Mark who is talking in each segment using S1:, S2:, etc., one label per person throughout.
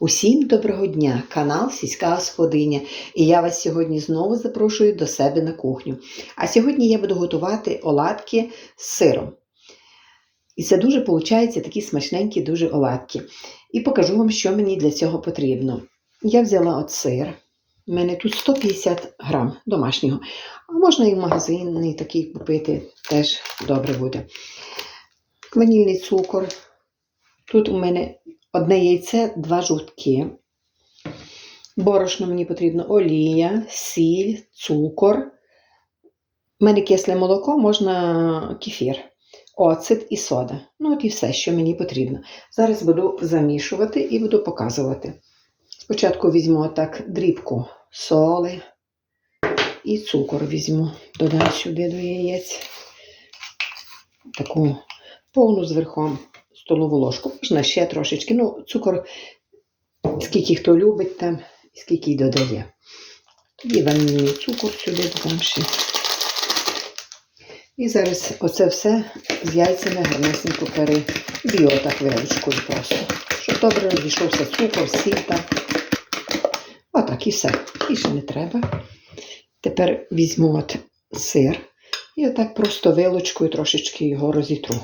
S1: Усім доброго дня! Канал Сільська Господиня. І я вас сьогодні знову запрошую до себе на кухню. А сьогодні я буду готувати оладки з сиром. І це дуже виходить такі смачненькі дуже оладки. І покажу вам, що мені для цього потрібно. Я взяла от сир. У мене тут 150 грам домашнього. А можна і в магазинний такий купити, теж добре буде. Ванільний цукор. Тут у мене одне яйце, два жовтки. Борошно мені потрібно олія, сіль, цукор. У мене кисле молоко, можна кефір, оцет і сода. Ну, от і все, що мені потрібно. Зараз буду замішувати і буду показувати. Спочатку візьму отак дрібку соли і цукор візьму, додам сюди до яєць. Таку повну зверхом столову ложку. Можна ще трошечки. Ну, цукор, скільки хто любить там, і скільки й додає. Тоді ванільний цукор сюди додам ще. І зараз оце все з яйцями гарнесенько переб'ю так вилочкою просто. Щоб добре розійшовся цукор, сіль там. Отак і все. Більше не треба. Тепер візьму от сир і отак просто вилочкою трошечки його розітру.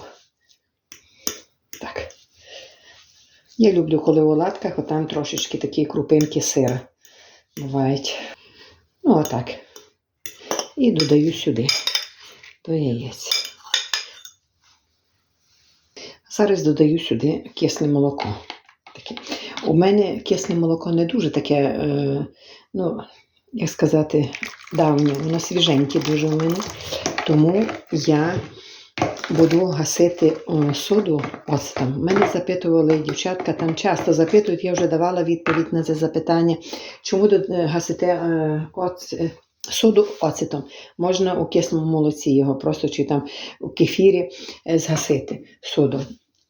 S1: Так. Я люблю, коли у оладках отам трошечки такі крупинки сира бувають. Ну, отак. І додаю сюди до яєць. Зараз додаю сюди кисле молоко. Таке. У мене кисле молоко не дуже таке, е, ну, як сказати, давнє, воно свіженьке дуже у мене. Тому я буду гасити соду оцтом. Мене запитували дівчатка, там часто запитують, я вже давала відповідь на це запитання, чому гасити е, гасите е, оц, е, соду оцетом. Можна у кислому молоці його просто чи там у кефірі згасити соду.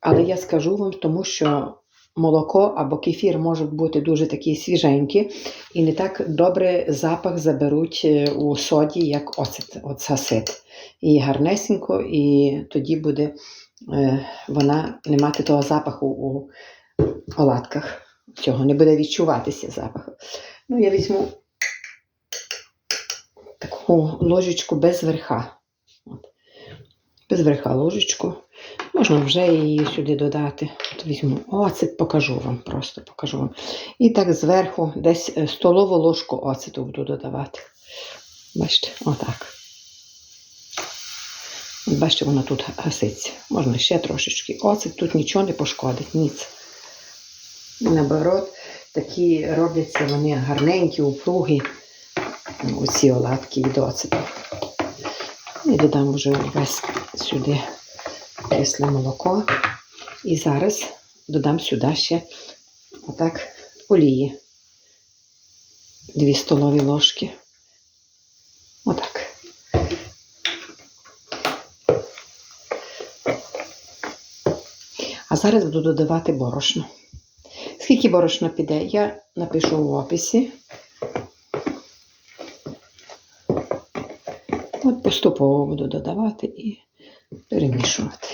S1: Але я скажу вам, тому що молоко або кефір можуть бути дуже такі свіженькі і не так добре запах заберуть е, у соді, як оцет, от згасити. І гарнесенько, і тоді буде е, вона не мати того запаху у оладках. Цього не буде відчуватися запаху. Ну, я візьму таку ложечку без верха. От. Без верха ложечку. Можна вже її сюди додати. От візьму оцет, покажу вам, просто покажу вам. І так зверху десь е, столову ложку оцету буду додавати. Бачите, отак. От Бачите, воно тут гаситься. Можна ще трошечки. Оцет тут нічого не пошкодить, ніц. Наоборот, такі робляться вони гарненькі, упругі. Оці оладки від оцету. І додам вже весь сюди кисле молоко. І зараз додам сюди ще отак олії. Дві столові ложки. Отак. А зараз буду додавати борошно. Скільки борошна піде, я напишу в описі. От поступово буду додавати і перемішувати.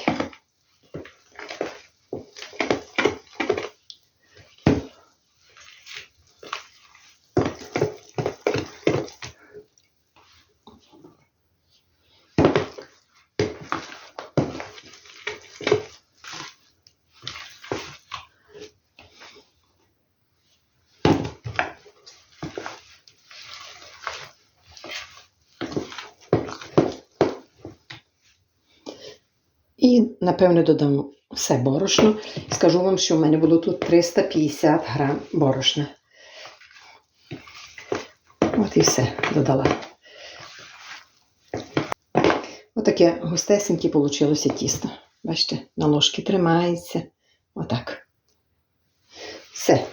S1: І, напевно, додам все борошно. Скажу вам, що в мене було тут 350 грам борошна. От і все додала. Отаке густесеньке вийшло тісто. Бачите, на ложки тримається. Отак. Все.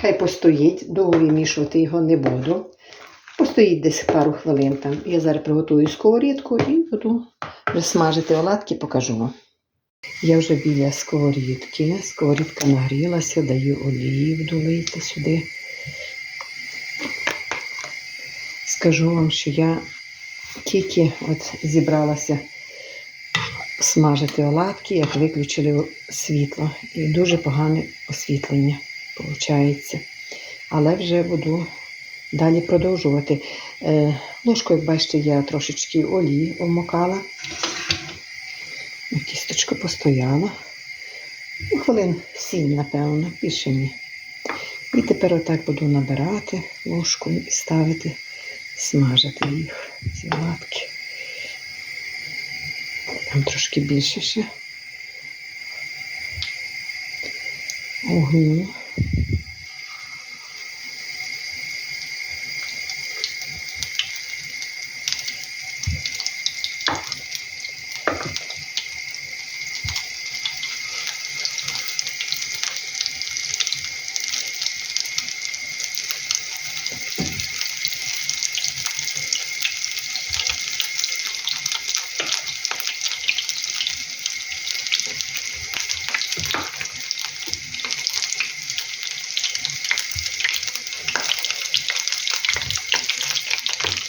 S1: Хай постоїть, довго вимішувати його не буду. Постоїть десь пару хвилин там. Я зараз приготую сковорідку і буду вже смажити оладки, покажу вам. Я вже біля сковорідки. Сковорідка нагрілася, даю олію долити сюди. Скажу вам, що я тільки от зібралася смажити оладки, як виключили світло. І дуже погане освітлення. виходить. Але вже буду далі продовжувати. Е, ложку, як бачите, я трошечки олії вмокала. Тісточко постояло. Ну, хвилин сім, напевно, більше ні. І тепер отак буду набирати ложкою і ставити, смажити їх, ці латки. Там трошки більше ще. Огню.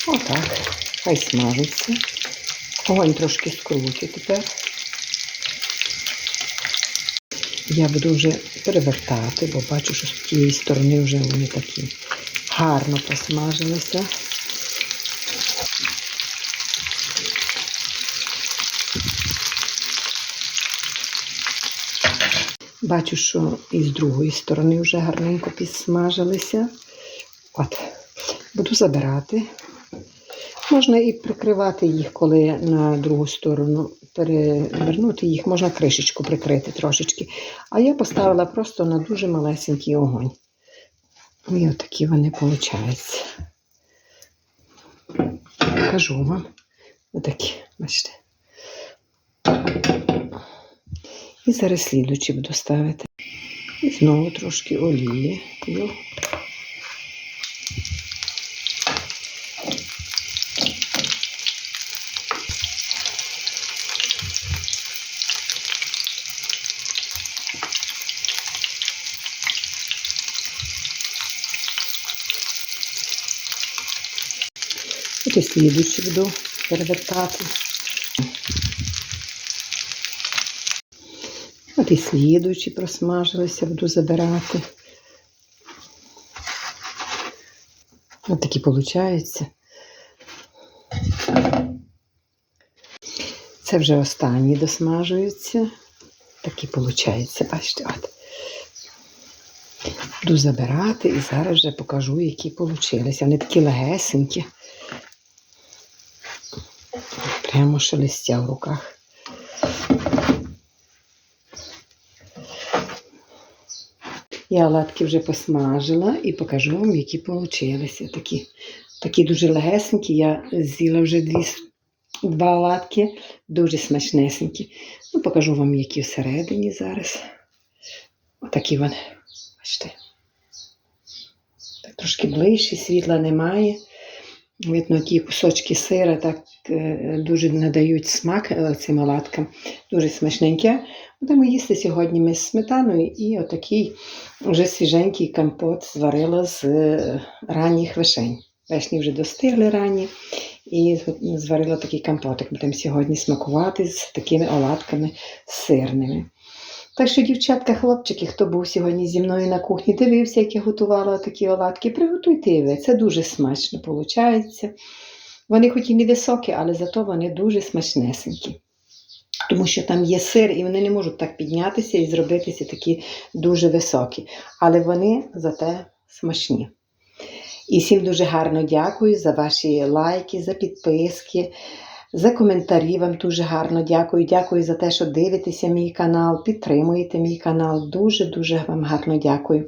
S1: Отак. Хай смажиться. Огонь трошки скрутю тепер. Я буду вже перевертати, бо бачу, що з тієї сторони вже вони такі гарно посмажилися. Бачу, що і з другої сторони вже гарненько підсмажилися. От, буду забирати. Можна і прикривати їх, коли на другу сторону перевернути їх, можна кришечку прикрити трошечки. А я поставила просто на дуже малесенький огонь. І отакі вони виходять. Покажу вам. Отакі, бачите. І зараз слідучі буду ставити. І знову трошки олії. От буду перевертати. От і слідучі просмажилися, буду забирати. Ось такі виходить. Це вже останні досмажуються. Такі виходить, бачите, от. Буду забирати і зараз вже покажу, які вийшли. Вони такі легесенькі. Прямо шелестя в руках. Я оладки вже посмажила і покажу вам, які вийшли. Такі, такі дуже легесенькі. Я з'їла вже дві, два оладки, дуже смачнесенькі. Ну, покажу вам, які всередині зараз. Отакі вони. Бачите. Так трошки ближче, світла немає. Видно, ті кусочки сира так е, дуже надають смак е, цим оладкам. Дуже смачненьке. Будемо їсти сьогодні ми з сметаною і отакий вже свіженький компот зварила з е, ранніх вишень. Вишні вже достигли ранні. І зварила такий компотик. Будемо сьогодні смакувати з такими оладками сирними. Так що, дівчатка, хлопчики, хто був сьогодні зі мною на кухні, дивився, як я готувала такі оладки, приготуйте ви. Це дуже смачно виходить. Вони хоч і не високі, але зато вони дуже смачнесенькі. Тому що там є сир, і вони не можуть так піднятися і зробитися такі дуже високі. Але вони зате смачні. І всім дуже гарно дякую за ваші лайки, за підписки, за коментарі. Вам дуже гарно дякую. Дякую за те, що дивитеся мій канал, підтримуєте мій канал. Дуже-дуже вам гарно дякую.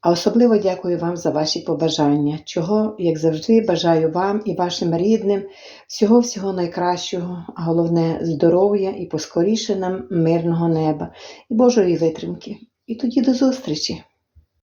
S1: А особливо дякую вам за ваші побажання, чого, як завжди, бажаю вам і вашим рідним всього-всього найкращого, а головне здоров'я і поскоріше нам мирного неба і Божої витримки. І тоді до зустрічі!